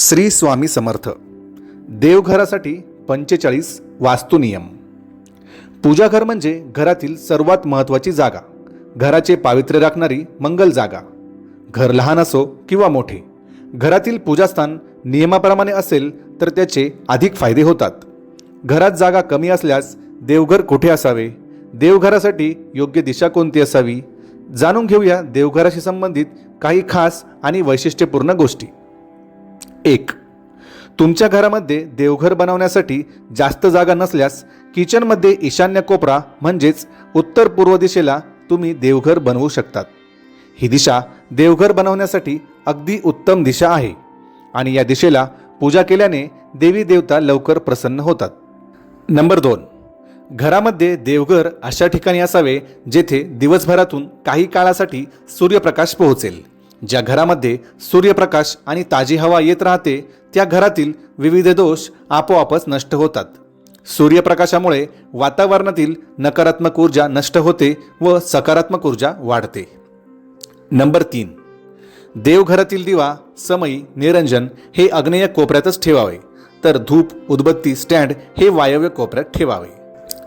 श्री स्वामी समर्थ. देवघरासाठी पंचेचाळीस वास्तुनियम पूजाघर म्हणजे घरातील सर्वात महत्त्वाची जागा. घराचे पावित्र्य राखणारी मंगल जागा. घर लहान असो किंवा मोठे. घरातील पूजास्थान नियमाप्रमाणे असेल तर त्याचे अधिक फायदे होतात. घरात जागा कमी असल्यास देवघर कुठे असावे? देवघरासाठी योग्य दिशा कोणती असावी? जाणून घेऊया देवघराशी संबंधित काही खास आणि वैशिष्ट्यपूर्ण गोष्टी. एक. तुमच्या घरामध्ये देवघर बनवण्यासाठी जास्त जागा नसल्यास किचनमध्ये ईशान्य कोपरा म्हणजेच उत्तर पूर्व दिशेला तुम्ही देवघर बनवू शकतात. ही दिशा देवघर बनवण्यासाठी अगदी उत्तम दिशा आहे आणि या दिशेला पूजा केल्याने देवी देवता लवकर प्रसन्न होतात. नंबर दोन. घरामध्ये देवघर अशा ठिकाणी असावे जेथे दिवसभरातून काही काळासाठी सूर्यप्रकाश पोहोचेल. ज्या घरामध्ये सूर्यप्रकाश आणि ताजी हवा येत राहते त्या घरातील विविध दोष आपोआपच नष्ट होतात. सूर्यप्रकाशामुळे वातावरणातील नकारात्मक ऊर्जा नष्ट होते व सकारात्मक ऊर्जा वाढते. नंबर तीन. देवघरातील दिवा समई निरंजन हे अग्नेय कोपऱ्यातच ठेवावे. तर धूप उदबत्ती स्टँड हे वायव्य कोपऱ्यात ठेवावे.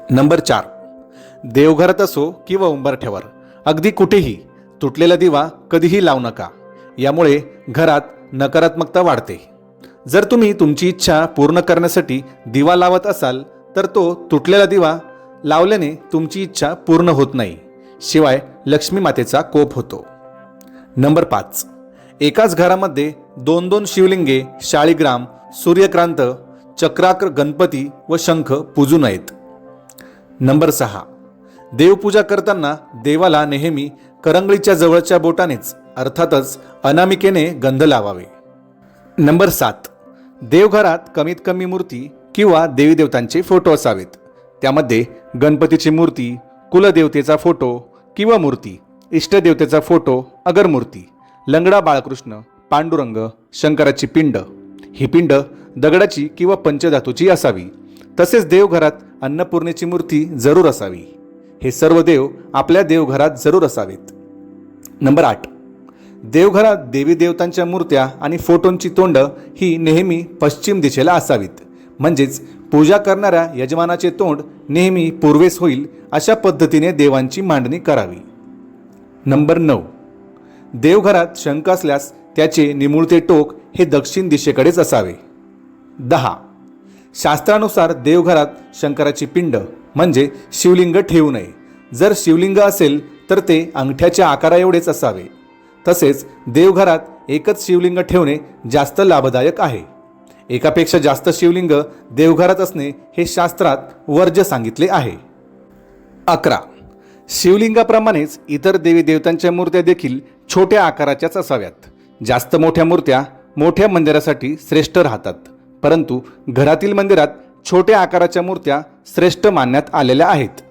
नंबर चार. देवघरात असो किंवा उंबरठ्यावर अगदी कुठेही तुटलेला दिवा कधीही लावू नका. यामुळे घरात नकारात्मकता वाढते. जर तुम्ही तुमची इच्छा पूर्ण करण्यासाठी दिवा लावत असाल तर तो तुटलेला दिवा लावल्याने तुमची इच्छा पूर्ण होत नाही. शिवाय लक्ष्मी मातेचा कोप होतो. नंबर पाच. एकाच घरामध्ये दोन दोन शिवलिंगे शाळीग्राम सूर्यक्रांत चक्राकर गणपती व शंख पूजू नयेत. नंबर सहा. देवपूजा करताना देवाला नेहमी करंगळीच्या जवळच्या बोटानेच अर्थातच अनामिकेने गंध लावावे. नंबर सात. देवघरात कमीत कमी मूर्ती किंवा देवीदेवतांचे फोटो असावेत. त्यामध्ये गणपतीची मूर्ती कुलदेवतेचा फोटो किंवा मूर्ती इष्टदेवतेचा फोटो अगर मूर्ती लंगडा बाळकृष्ण पांडुरंग शंकराची पिंड. ही पिंड दगडाची किंवा पंचधातूची असावी. तसेच देवघरात अन्नपूर्णेची मूर्ती जरूर असावी. हे सर्व देव आपल्या देवघरात जरूर असावेत. नंबर आठ. देवघरात देवी देवतांच्या मूर्त्या आणि फोटोंची तोंड ही नेहमी पश्चिम दिशेला असावीत. म्हणजेच पूजा करणाऱ्या यजमानाचे तोंड नेहमी पूर्वेस होईल अशा पद्धतीने देवांची मांडणी करावी. नंबर नऊ. देवघरात शंख असल्यास त्याचे निमुळते टोक हे दक्षिण दिशेकडेच असावे. दहा. शास्त्रानुसार देवघरात शंकराची पिंड म्हणजे शिवलिंग ठेवू नये. जर शिवलिंग असेल तर ते अंगठ्याच्या आकारा एवढेच असावे. तसेच देवघरात एकच शिवलिंग ठेवणे जास्त लाभदायक आहे. एकापेक्षा जास्त शिवलिंग देवघरात असणे हे शास्त्रात वर्ज्य सांगितले आहे. अकरा. शिवलिंगाप्रमाणेच इतर देवी देवतांच्या मूर्त्या देखील छोट्या आकाराच्याच असाव्यात. जास्त मोठ्या मूर्त्या मोठ्या मंदिरासाठी श्रेष्ठ राहतात. परंतु घरातील मंदिरात छोट्या आकाराच्या मूर्त्या श्रेष्ठ मानण्यात आलेल्या आहेत.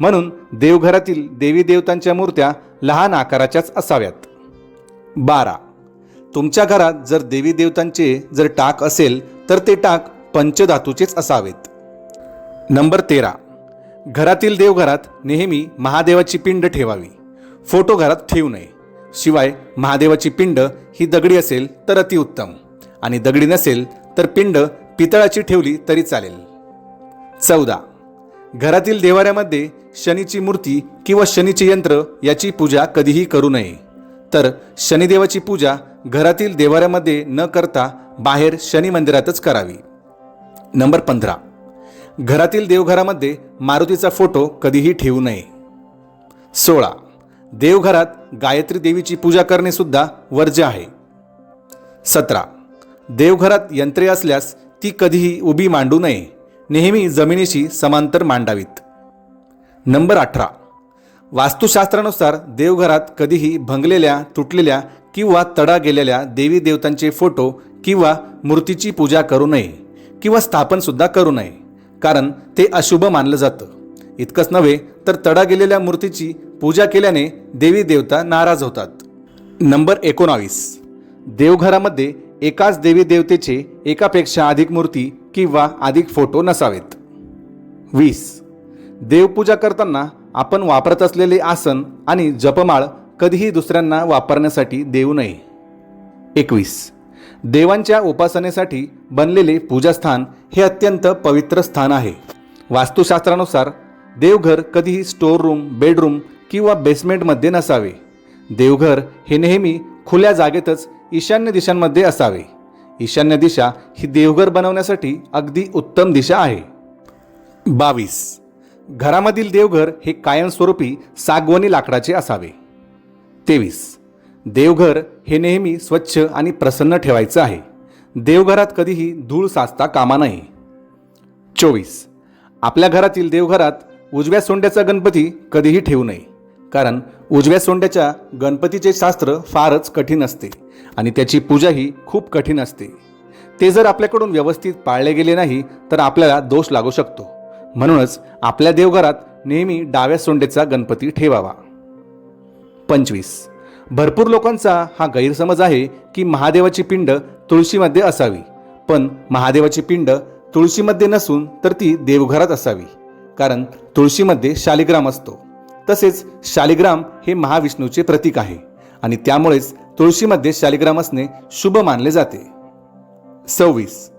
म्हणून देवघरातील देवी देवतांच्या मूर्त्या लहान आकाराच्याच असाव्यात. बारा. तुमच्या घरात जर देवी देवतांचे जर टाक असेल तर ते टाक पंचधातूचेच असावेत. नंबर तेरा. घरातील देवघरात नेहमी महादेवाची पिंड ठेवावी. फोटो घरात ठेवू नये. शिवाय महादेवाची पिंड ही दगडी असेल तर अतिउत्तम. आणि दगडी नसेल तर पिंड पितळाची ठेवली तरी चालेल. चौदा. घरातील देवाऱ्यामध्ये शनीची मूर्ती किंवा शनीचे यंत्र याची पूजा कधीही करू नये. तर शनिदेवाची पूजा घरातील देवाऱ्यामध्ये न करता बाहेर शनी मंदिरातच करावी. नंबर पंधरा. घरातील देवघरामध्ये मारुतीचा फोटो कधीही ठेवू नये. सोळा. देवघरात गायत्री देवीची पूजा करणे सुद्धा वर्ज्य आहे. सतरा. देवघरात यंत्रे असल्यास ती कधीही उभी मांडू नये. नेहमी जमिनीशी समांतर मांडावीत. नंबर अठरा. वास्तुशास्त्रानुसार देवघरात कधीही भंगलेल्या तुटलेल्या किंवा तडा गेलेल्या देवी देवतांचे फोटो किंवा मूर्तीची पूजा करू नये किंवा स्थापनसुद्धा करू नये कारण ते अशुभ मानलं जातं. इतकंच नव्हे तर तडा गेलेल्या मूर्तीची पूजा केल्याने देवी देवता नाराज होतात. नंबर एकोणावीस. देवघरामध्ये एकाच देवी देवतेचे एकापेक्षा अधिक मूर्ती किंवा अधिक फोटो नसावेत. वीस. देवपूजा करताना आपण वापरत असलेले आसन आणि जपमाळ कधीही दुसऱ्यांना वापरण्यासाठी देऊ नये. एकवीस. देवांच्या उपासनेसाठी बनलेले पूजास्थान हे अत्यंत पवित्र स्थान आहे. वास्तुशास्त्रानुसार देवघर कधीही स्टोअर रूम बेडरूम किंवा बेसमेंटमध्ये नसावे. देवघर हे नेहमी खुल्या जागेतच ईशान्य दिशांमध्ये असावे. ईशान्य दिशा ही देवघर बनवण्यासाठी अगदी उत्तम दिशा आहे. बावीस. घरामधील देवघर हे कायमस्वरूपी सागवनी लाकडाचे असावे. तेवीस. देवघर हे नेहमी स्वच्छ आणि प्रसन्न ठेवायचं आहे. देवघरात कधीही धूळ साचता कामा नये. चोवीस. आपल्या घरातील देवघरात उजव्या सोंड्याचा गणपती कधीही ठेवू नये. कारण उजव्या सोंड्याच्या गणपतीचे शास्त्र फारच कठीण असते आणि त्याची पूजाही खूप कठीण असते. ते जर आपल्याकडून व्यवस्थित पाळले गेले नाही तर आपल्याला दोष लागू शकतो. म्हणूनच आपल्या देवघरात नेहमी डाव्या सोंडेचा गणपती ठेवावा. पंचवीस. भरपूर लोकांचा हा गैरसमज आहे की महादेवाची पिंड तुळशीमध्ये असावी. पण महादेवाची पिंड तुळशीमध्ये नसून तर ती देवघरात असावी. कारण तुळशीमध्ये शालिग्राम असतो. तसेच शालिग्राम हे महाविष्णूचे प्रतीक आहे आणि त्यामुळेच तुळशीमध्ये शालिग्राम असणे शुभ मानले जाते. सव्वीस.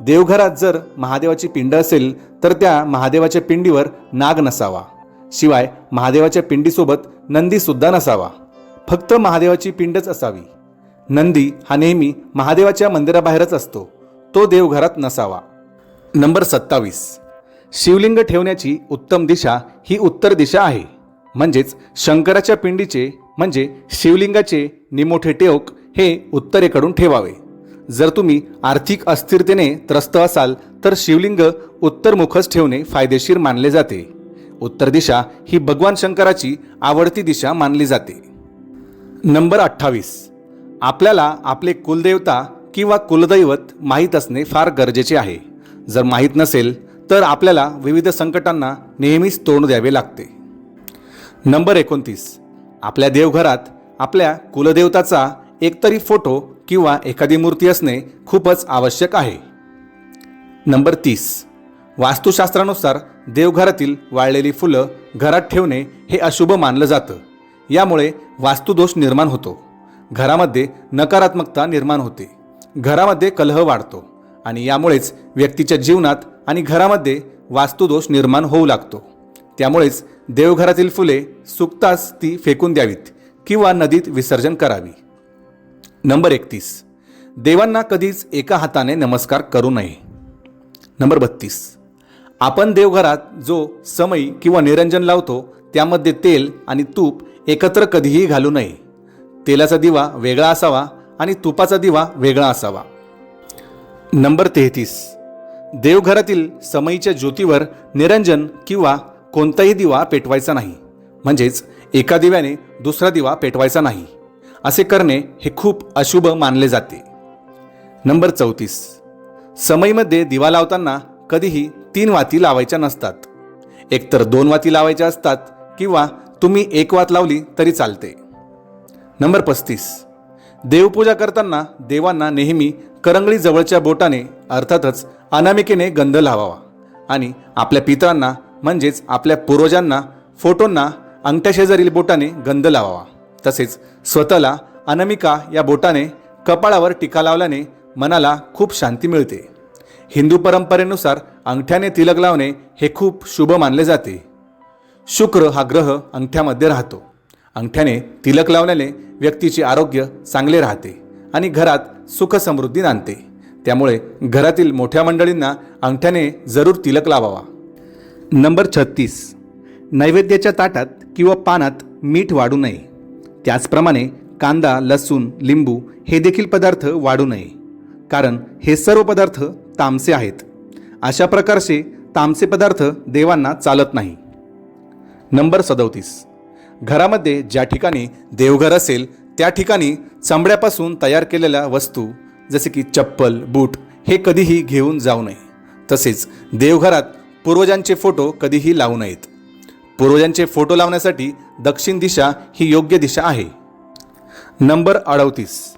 देवघरात जर महादेवाची पिंड असेल तर त्या महादेवाच्या पिंडीवर नाग नसावा. शिवाय महादेवाच्या पिंडीसोबत नंदी सुद्धा नसावा. फक्त महादेवाची पिंडच असावी. नंदी हा नेहमी महादेवाच्या मंदिराबाहेरच असतो. तो देवघरात नसावा. नंबर सत्तावीस. शिवलिंग ठेवण्याची उत्तम दिशा ही उत्तर दिशा आहे. म्हणजेच शंकराच्या पिंडीचे म्हणजे शिवलिंगाचे निमोठे टेक हे उत्तरेकडून ठेवावे. जर तुम्ही आर्थिक अस्थिरतेने त्रस्त असाल तर शिवलिंग उत्तरमुखच ठेवणे फायदेशीर मानले जाते. उत्तर दिशा ही भगवान शंकराची आवडती दिशा मानली जाते. नंबर अठ्ठावीस. आपल्याला आपले कुलदेवता किंवा कुलदैवत माहीत असणे फार गरजेचे आहे. जर माहीत नसेल तर आपल्याला विविध संकटांना नेहमीच तोंड द्यावे लागते. नंबर एकोणतीस. आपल्या देवघरात आपल्या कुलदेवताचा एकतरी फोटो किंवा एखादी मूर्ती असणे खूपच आवश्यक आहे. नंबर तीस. वास्तुशास्त्रानुसार देवघरातील वाळलेली फुलं घरात ठेवणे हे अशुभ मानलं जातं. यामुळे वास्तुदोष निर्माण होतो. घरामध्ये नकारात्मकता निर्माण होते. घरामध्ये कलह वाढतो आणि यामुळेच व्यक्तीच्या जीवनात आणि घरामध्ये वास्तुदोष निर्माण होऊ लागतो. त्यामुळेच देवघरातील फुले सुकताच ती फेकून द्यावीत किंवा नदीत विसर्जन करावी. नंबर एकतीस. देवांना कधीच एका हाताने नमस्कार करू नये. नंबर बत्तीस. आपण देवघरात जो समई किंवा निरंजन लावतो त्यामध्ये तेल आणि तूप एकत्र कधीही घालू नये. तेलाचा दिवा वेगळा असावा आणि तुपाचा दिवा वेगळा असावा. नंबर तेहतीस. देवघरातील समईच्या ज्योतीवर निरंजन किंवा कोणताही दिवा पेटवायचा नाही. म्हणजेच एका दिव्याने दुसरा दिवा पेटवायचा नाही. असे करणे हे खूप अशुभ मानले जाते. नंबर चौतीस. समईमध्ये दिवा लावताना कधीही तीन वाती लावायच्या नसतात. एकतर दोन वाती लावायच्या असतात किंवा तुम्ही एक वात लावली तरी चालते. नंबर पस्तीस. देवपूजा करताना देवांना नेहमी करंगळी जवळच्या बोटाने अर्थातच अनामिकेने गंध लावावा आणि आपल्या पितरांना म्हणजेच आपल्या पूर्वजांना फोटोंना अंगठ्याशेजारील बोटाने गंध लावावा. तसेच स्वतःला अनामिका या बोटाने कपाळावर टीका लावल्याने मनाला खूप शांती मिळते. हिंदू परंपरेनुसार अंगठ्याने तिलक लावणे हे खूप शुभ मानले जाते. शुक्र हा ग्रह अंगठ्यामध्ये राहतो. अंगठ्याने तिलक लावल्याने व्यक्तीचे आरोग्य चांगले राहते आणि घरात सुख समृद्धी नांदते. त्यामुळे घरातील मोठ्या मंडळींना अंगठ्याने जरूर तिलक लावावा. नंबर छत्तीस. नैवेद्याच्या ताटात किंवा पानात मीठ वाढू नये. त्याचप्रमाणे कांदा लसूण लिंबू हे देखील पदार्थ वाढू नये. कारण हे सर्व पदार्थ तामसे आहेत. अशा प्रकारचे तामसे पदार्थ देवांना चालत नाही. नंबर सदोतीस. घरामध्ये ज्या ठिकाणी देवघर असेल त्या ठिकाणी चांबड्यापासून तयार केलेल्या वस्तू जसे की चप्पल बूट हे कधीही घेऊन जाऊ नये. तसेच देवघरात पूर्वजांचे फोटो कधीही लावू नयेत. पूर्वजांचे फोटो लावण्यासाठी दक्षिण दिशा ही योग्य दिशा आहे. नंबर अडवतीस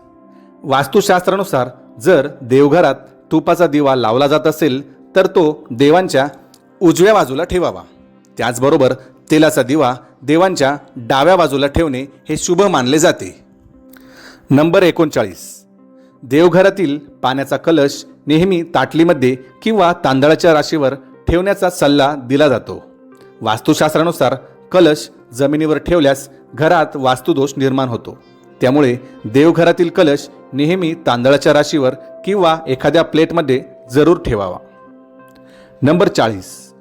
वास्तुशास्त्रानुसार जर देवघरात तुपाचा दिवा लावला जात असेल तर तो देवांच्या उजव्या बाजूला ठेवावा. त्याचबरोबर तेलाचा दिवा देवांच्या डाव्या बाजूला ठेवणे हे शुभ मानले जाते. नंबर एकोणचाळीस. देवघरातील पाण्याचा कलश नेहमी ताटलीमध्ये किंवा तांदळाच्या राशीवर ठेवण्याचा सल्ला दिला जातो. वास्तुशास्त्रानुसार कलश जमिनीवर ठेवल्यास घरात वास्तुदोष निर्माण होतो. त्यामुळे देवघरातील कलश नेहमी तांदळाच्या राशीवर किंवा एखाद्या प्लेटमध्ये जरूर ठेवावा. नंबर चाळीस.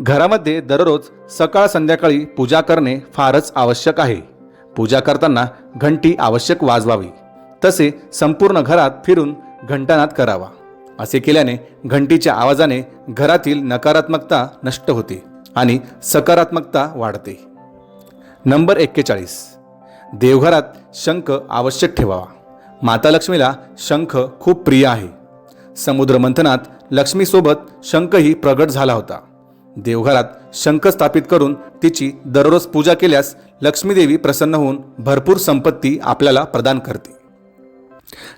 घरामध्ये दररोज सकाळ संध्याकाळी पूजा करणे फारच आवश्यक आहे. पूजा करताना घंटी आवश्यक वाजवावी. तसे संपूर्ण घरात फिरून घंटानाद करावा. असे केल्याने घंटीच्या आवाजाने घरातील नकारात्मकता नष्ट होते आणि सकारात्मकता वाढते. नंबर एक्केचाळीस. देवघरात शंख आवश्यक ठेवावा. माता लक्ष्मीला शंख खूप प्रिय आहे. समुद्र मंथनात लक्ष्मीसोबत शंखही प्रगट झाला होता. देवघरात शंख स्थापित करून तिची दररोज पूजा केल्यास लक्ष्मीदेवी प्रसन्न होऊन भरपूर संपत्ती आपल्याला प्रदान करते.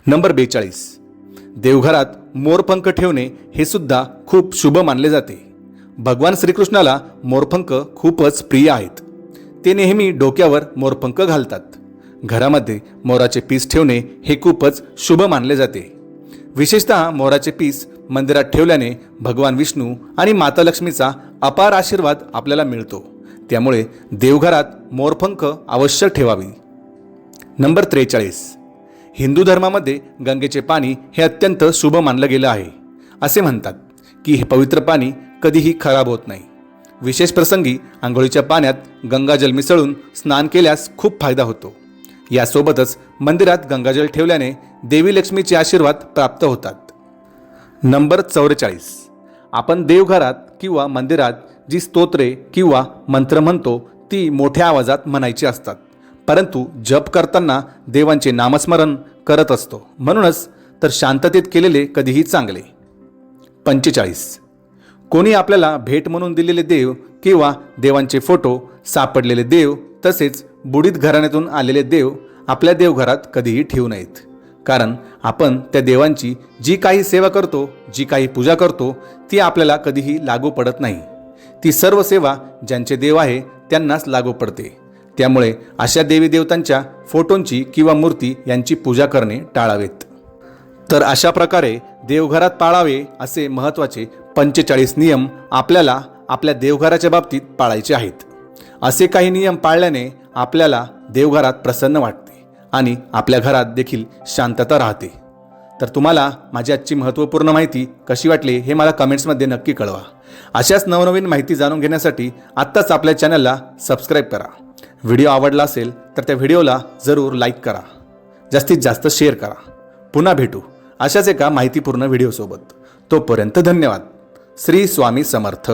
नंबर बेचाळीस. देवघरात मोरपंख ठेवणे हे सुद्धा खूप शुभ मानले जाते. भगवान श्रीकृष्णाला मोरपंख खूपच प्रिय आहेत. ते नेहमी डोक्यावर मोरपंख घालतात. घरामध्ये मोराचे पीस ठेवणे हे खूपच शुभ मानले जाते. विशेषतः मोराचे पीस मंदिरात ठेवल्याने भगवान विष्णू आणि माता लक्ष्मीचा अपार आशीर्वाद आपल्याला मिळतो. त्यामुळे देवघरात मोरपंख आवश्यक ठेवावी. नंबर त्रेचाळीस. हिंदू धर्मामध्ये गंगेचे पाणी हे अत्यंत शुभ मानलं गेलं आहे. असे म्हणतात की हे पवित्र पाणी कधीही खराब होत नाही. विशेष प्रसंगी आंघोळीच्या पाण्यात गंगाजल मिसळून स्नान केल्यास खूप फायदा होतो. यासोबतच मंदिरात गंगाजल ठेवल्याने देवी लक्ष्मीचे आशीर्वाद प्राप्त होतात. नंबर चौवेचाळीस. आपण देवघरात किंवा मंदिरात जी स्तोत्रे किंवा मंत्र म्हणतो ती मोठ्या आवाजात म्हणायची असतात. परंतु जप करताना देवांचे नामस्मरण करत असतो. म्हणूनच तर शांततेत केलेले कधीही चांगले. पंचेचाळीस. कोणी आपल्याला भेट म्हणून दिलेले देव किंवा देवांचे फोटो सापडलेले देव तसेच बुडीत घराण्यातून आलेले देव आपल्या देवघरात कधीही ठेवू नयेत. कारण आपण त्या देवांची जी काही सेवा करतो जी काही पूजा करतो ती आपल्याला कधीही लागू पडत नाही. ती सर्व सेवा ज्यांचे देव आहे त्यांनाच लागू पडते. त्यामुळे अशा देवी देवतांच्या फोटोंची किंवा मूर्ती यांची पूजा करणे टाळावेत. तर अशा प्रकारे देवघरात पाळावे असे महत्त्वाचे पंचेचाळीस नियम आपल्याला आपल्या देवघराच्या बाबतीत पाळायचे आहेत. असे काही नियम पाळल्याने आपल्याला देवघरात प्रसन्न वाटते आणि आपल्या घरात देखील शांतता राहते. तर तुम्हाला माझी आजची महत्त्वपूर्ण माहिती कशी वाटली हे मला कमेंट्समध्ये नक्की कळवा. अशाच नवनवीन माहिती जाणून घेण्यासाठी आत्ताच आपल्या चॅनलला सबस्क्राईब करा. व्हिडिओ आवडला असेल तर त्या व्हिडिओला जरूर लाईक करा. जास्तीत जास्त शेअर करा. पुन्हा भेटू अशाच एका माहितीपूर्ण व्हिडिओसोबत तोपर्यंत धन्यवाद. श्री स्वामी समर्थ.